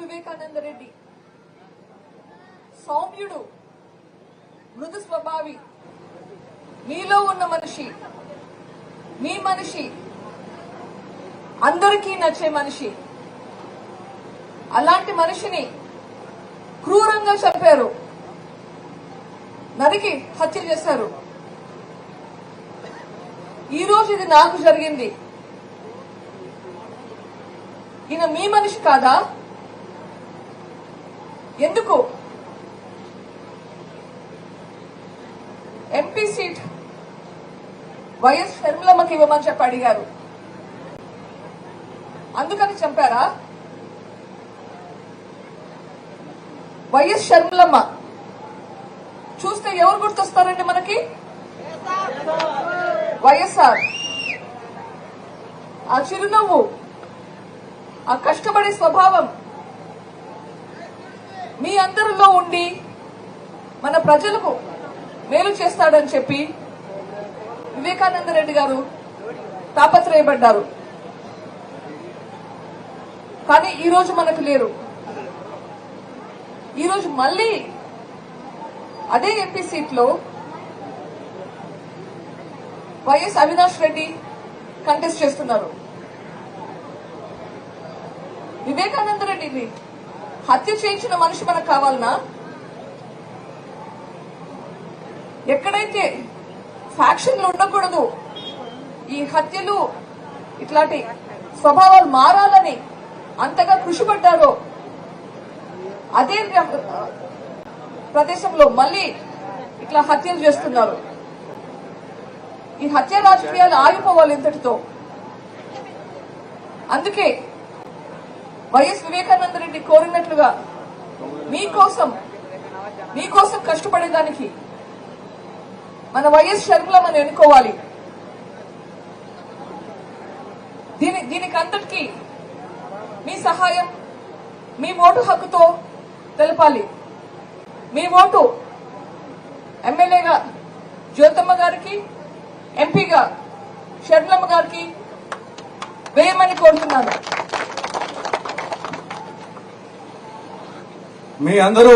వివేకానంద రెడ్డి. సౌమ్యుడు మృదు స్వభావి. మీలో ఉన్న మనిషి మీ మనిషి అందరికీ నచ్చే మనిషి. అలాంటి మనిషిని క్రూరంగా చంపారు. నరికి హత్య చేశారు. ఈ రోజు ఇది నాకు జరిగింది. ఈయన మీ మనిషి కాదా? ఎందుకు? ఎంపీ సీట్ వైఎస్ షర్మిలమ్మకి ఇవ్వమని చెప్పి అడిగారు. అందుకని చంపారా? వైఎస్ షర్మిలమ్మ చూస్తే ఎవరు గుర్తొస్తారండి మనకి? వైఎస్ఆర్ ఆ చిరునవ్వు ఆ కష్టపడే స్వభావం మీ అందరిలో ఉండి మన ప్రజలకు మేలు చేస్తాడని చెప్పి వివేకానంద రెడ్డి గారు తాపత్రయపడ్డారు. కానీ ఈరోజు మనకు లేరు. ఈరోజు మళ్ళీ అదే ఎంపీ సీట్లో వైఎస్ అవినాష్ రెడ్డి కంటెస్ట్ చేస్తున్నారు. వివేకానంద రెడ్డిని హత్య చేయించిన మనిషి మనకు కావాలనా? ఎక్కడైతే ఫ్యాక్షన్లు ఉండకూడదు ఈ హత్యలు ఇట్లాంటి స్వభావాలు మారాలని అంతగా కృషి పడ్డారో అదే ప్రదేశంలో మళ్ళీ ఇట్లా హత్యలు చేస్తున్నారు. ఈ హత్య రాజకీయాలు ఆగిపోవాలి ఇంతటితో. అందుకే వైఎస్ వివేకానంద రెడ్డి కోరినట్లుగా మీకోసం మీకోసం కష్టపడేదానికి మన వైఎస్ షర్మిలమ్మని ఎన్నుకోవాలి. దీని దీనికి అందరికీ మీ సహాయం మీ ఓటు హక్కుతో తెలపాలి. మీ ఓటు ఎమ్మెల్యేగా జ్యోతమ్మ గారికి ఎంపీగా షర్మిలమ్మ గారికి వేయమని కోరుతున్నాను. మీ అందరూ